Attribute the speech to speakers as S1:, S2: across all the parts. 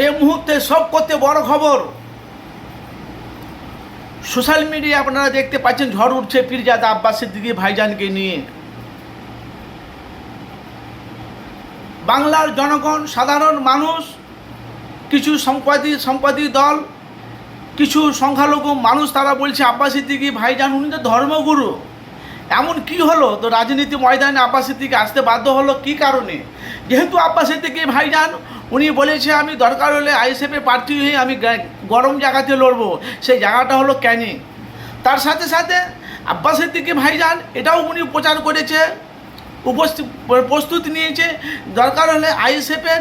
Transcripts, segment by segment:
S1: এই মুহূর্তে সব করতে বড় খবর, সোশ্যাল মিডিয়া আপনারা দেখতে পাচ্ছেন ঝড় উঠছে পীরজাদা আব্বাসের দিকে ভাইজানকে নিয়ে। বাংলার জনগণ, সাধারণ মানুষ, কিছু সম্পাদী সম্পাদী দল, কিছু সংখ্যালঘু মানুষ, তারা বলছে আব্বাস সিদ্দিকি ভাইজান, উনি তো ধর্মগুরু। এমন কি হলো? তো রাজনীতি ময়দানে আব্বাস সিদ্দিকি আসতে বাধ্য হলো কি কারণে? যেহেতু আব্বাস সিদ্দিকি ভাইজান উনি বলেছে, আমি দরকার হলে আইএসএফে প্রার্থী হয়ে আমি গরম জায়গাতে লড়বো। সেই জায়গাটা হলো ক্যানিং। তার সাথে সাথে আব্বাস সিদ্দিকি ভাইজান, এটাও উনি প্রচার করেছে উপস্থিত প্রস্তুতি নিয়েছে, দরকার হলে আইএসএফের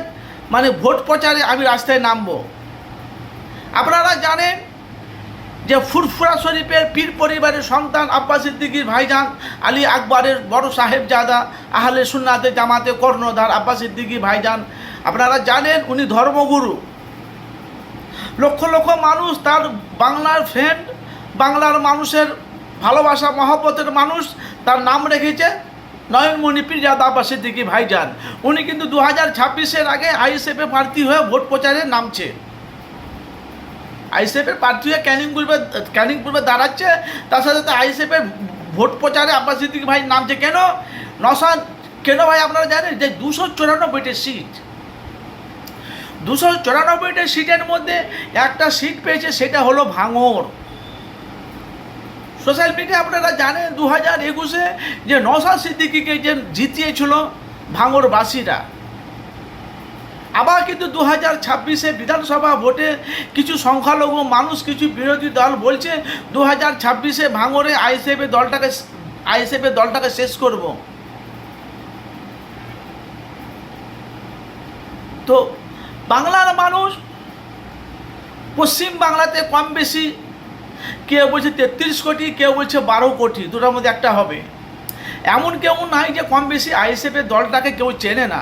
S1: মানে ভোট প্রচারে আমি রাস্তায় নামবো। আপনারা জানেন যে ফুরফুরা শরীফের পীর পরিবারের সন্তান আব্বাস সিদ্দিকির ভাইজান, আলী আকবরের বড় সাহেবজাদা, আহলে সুন্নাতে জামাতে কর্ণধার আব্বাস সিদ্দিকি ভাইজান আপনারা জানেন উনি ধর্মগুরু। লক্ষ লক্ষ মানুষ তার বাংলার ফ্রেন্ড বাংলার মানুষের ভালোবাসা, মহব্বতের মানুষ তার নাম রেখেছে নয়নমণি পীরজাদা আব্বাস সিদ্দিকি ভাইজান। উনি কিন্তু দু হাজার ছাব্বিশের আগে আইএসএফে প্রার্থী হয়ে ভোট প্রচারে নামছে। আইএসএফের প্রার্থী হয়ে ক্যানিং পূর্বে ক্যানিং পূর্বে দাঁড়াচ্ছে, তার সাথে সাথে আইএসএফের ভোট প্রচারে আব্বাস সিদ্দিকি ভাই নামছে। কেন? নশান কেন ভাই আপনারা জানেন যে দুশো চুরানব্বইটি সিট দুশো চুরানব্বইটি সিটের মধ্যে একটা সিট পেয়েছে, সেটা হলো ভাঙর সোশ্যাল মিডিয়া আপনারা জানেন দু হাজার একুশে যে নশা সিদ্দিকিকে যে জিতিয়েছিল ভাঙরবাসীরা আবার কিন্তু দু হাজার ছাব্বিশে বিধানসভা ভোটে কিছু সংখ্যালঘু মানুষ, কিছু বিরোধী দল বলছে দু হাজার ছাব্বিশে ভাঙরে আইএসএফের দলটাকে আইএসএফের দলটাকে শেষ করব। তো বাংলার মানুষ পশ্চিম বাংলাতে কম বেশি, কেউ বলছে তেত্রিশ কোটি, কেউ বলছে বারো কোটি, দুটার মধ্যে একটা হবে। এমন কেউ নাই যে কম বেশি আইএসএফের দলটাকে কেউ চেনে না।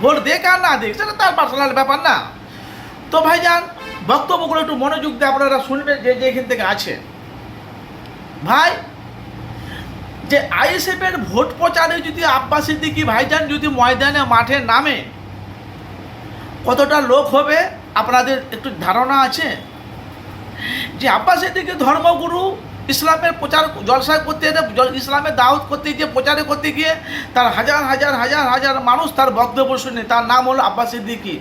S1: ভোট দেখ আর না দেখ সেটা তার পার্সোনাল ব্যাপার না। তো ভাইজান বক্তব্যগুলো একটু মনোযোগ দিয়ে আপনারা শুনবেন যে যে এখান থেকে আছে। ভাই, যে আইএসএফের ভোট প্রচারে যদি আব্বাস সিদ্দিকি ভাইজান যদি ময়দানে মাঠে নামে কতটা লোক হবে? আপনাদের একটু ধারণা আছে? যে আব্বাস সিদ্দিকি ধর্মগুরু ইসলামের প্রচার জলসা করতে ইসলামের দাওয়াত করতে গিয়ে, প্রচারে করতে গিয়ে, তার হাজার হাজার হাজার হাজার মানুষ তার বক্তব্য শুনে, তার নাম হলো আব্বাস সিদ্দিকি।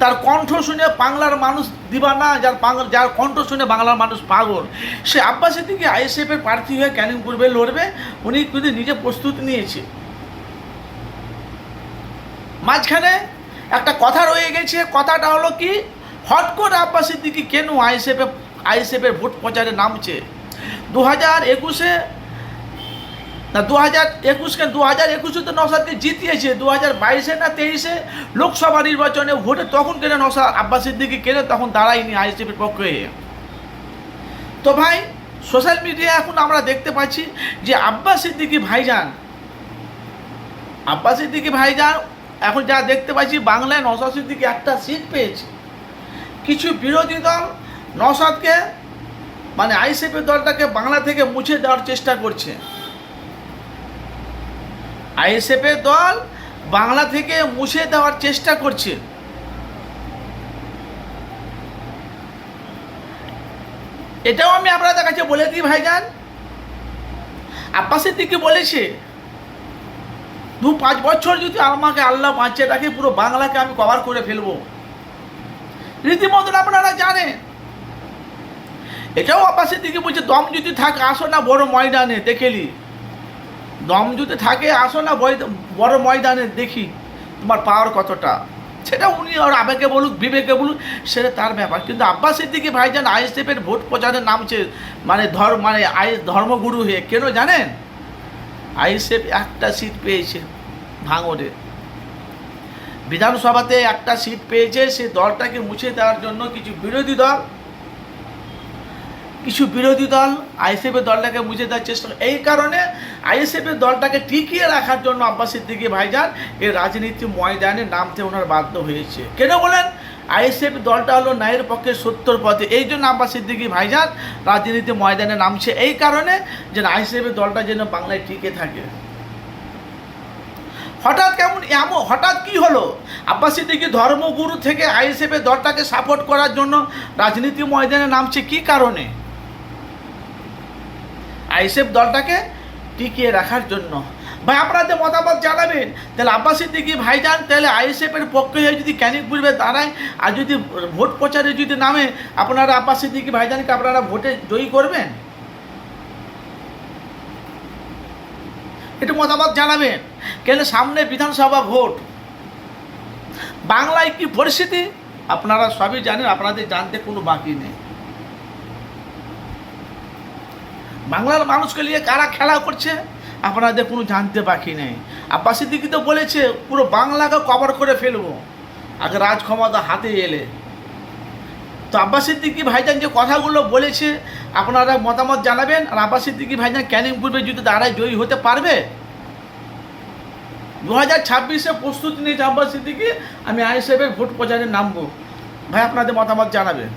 S1: তার কণ্ঠ শুনে বাংলার মানুষ দিবানা, যার যার কণ্ঠ শুনে বাংলার মানুষ পাগল। সে আব্বাস সিদ্দিকি আইএসএফের প্রার্থী হয়ে ক্যানিং করবে লড়বে, উনি কিন্তু নিজে প্রস্তুতি নিয়েছে। মাঝখানে একটা কথা রয়ে গেছে, কথাটা হলো কি? হট করে আব্বাস সিদ্দিকি কেন আইএসএফে, আইএসএফের ভোট প্রচারে নামছে? দু হাজার একুশে, না দু হাজার একুশ কেন দু হাজার একুশে তো নসাদকে জিতিয়েছে দু হাজার বাইশে না তেইশে লোকসভা নির্বাচনে ভোটে তখন কেন নসাদ আব্বাস সিদ্দিকি কেন, তখন দাঁড়ায়নি আইএসএফের পক্ষে? তো ভাই, সোশ্যাল মিডিয়া এখন আমরা দেখতে পাচ্ছি যে আব্বাস সিদ্দিকি ভাইজান আব্বাস সিদ্দিকি ভাইজান এখন যা দেখতে পাচ্ছি বাংলায় নসাদ সিদ্দিকি একটা সিট পেয়েছে। কিছু বিরোধী দল নসাদকে মানে আইসিপি দলটাকে বাংলা থেকে মুছে দেওয়ার চেষ্টা করছে। আইএসএফের দল বাংলা থেকে মুছে দেওয়ার চেষ্টা করছে। এটাও আমি আপনাদের কাছে বলে দিই, ভাইজান। আব্বাসের দিকে বলেছে দু পাঁচ বছর যদি আমাকে আল্লাহ বাঁচিয়ে রাখে, পুরো বাংলাকে আমি কভার করে ফেলব। রীতিমতন আপনারা জানেন। এটাও আব্বাসের দিকে বলছে, দম যদি থাকে, আসো না বড় ময়দানে দেখেলি দম যদি থাকে, আসো না বড় ময়দানে, দেখি তোমার পাওয়ার কতটা। সেটা উনি আর আবেগে বলুক, বিবেকে বলুক, সেটা তার ব্যাপার। কিন্তু আব্বাস সিদ্দিকি ভাইজান আইএসএফের ভোট প্রচারে নামছে মানে ধর মানে আই ধর্মগুরু হয়ে কেন জানেন? আইএসএফ একটা সিট পেয়েছে ভাঙড়ে। বিধানসভাতে একটা সিট পেয়েছে, সে দলটাকে মুছে দেওয়ার জন্য কিছু বিরোধী দল, কিছু বিরোধী দল আইএসএফের দলটাকে মুছে দেওয়ার চেষ্টা। এই কারণে আইএসএফের দলটাকে টিকিয়ে রাখার জন্য আব্বাস সিদ্দিকি ভাইজান এই রাজনীতি ময়দানে নামতে ওনার বাধ্য হয়েছে। কেন বলেন? আইএসএফ দলটা হলো ন্যায়ের পক্ষে সত্তর পথে এই জন্য আব্বাস সিদ্দিকি ভাইজান রাজনীতি ময়দানে নামছে। এই কারণে যে আইএসএফের দলটা যেন বাংলায় টিকে থাকে। হঠাৎ কেমন, এমন, হঠাৎ কি হলো? আব্বাস সিদ্দিকি ধর্মগুরু থেকে আইএসএফের দলটাকে সাপোর্ট করার জন্য রাজনীতি ময়দানে নামছে কি কারণে? আইএসএফ দলটাকে টিকিয়ে রাখার জন্য। ভাই আপনাদের মতামত জানাবেন, তাহলে আব্বাস সিদ্দিকি ভাইজান, তাহলে আইএসএফের পক্ষে হয়ে যদি ক্যানিং পূর্বে দাঁড়ায়, আর যদি ভোট প্রচারে যদি নামে, আপনারা আব্বাস সিদ্দিকি ভাইজানকে আপনারা ভোটে জয়ী করবেন? একটু মতামত জানাবেন। কেন সামনে বিধানসভা ভোট? বাংলায় কি পরিস্থিতি? আপনারা সবই জানেন, আপনাদের জানতে কোনো বাকি নেই। বাংলার মানুষকে নিয়ে কারা খেলা করছে? আপনাদের কোনো জানতে বাকি নেই। আব্বাস সিদ্দিকি তো বলেছে, পুরো বাংলাকে কভার করে ফেলব। আগে রাজ ক্ষমতা হাতে এলে। তো আব্বাস সিদ্দিকি ভাইজান যে কথাগুলো বলেছে, আপনারা মতামত জানাবেন, আর আব্বাস সিদ্দিকি ভাইজান ক্যানিং পূর্বে যদি দাঁড়ায় জয়ী হতে পারবে? দু হাজার ছাব্বিশে প্রস্তুতি নিয়েছে আব্বাস সিদ্দিকি, আমি আইএসএফের ভোট প্রচারে নামবো। ভাই, আপনাদের মতামত জানাবেন।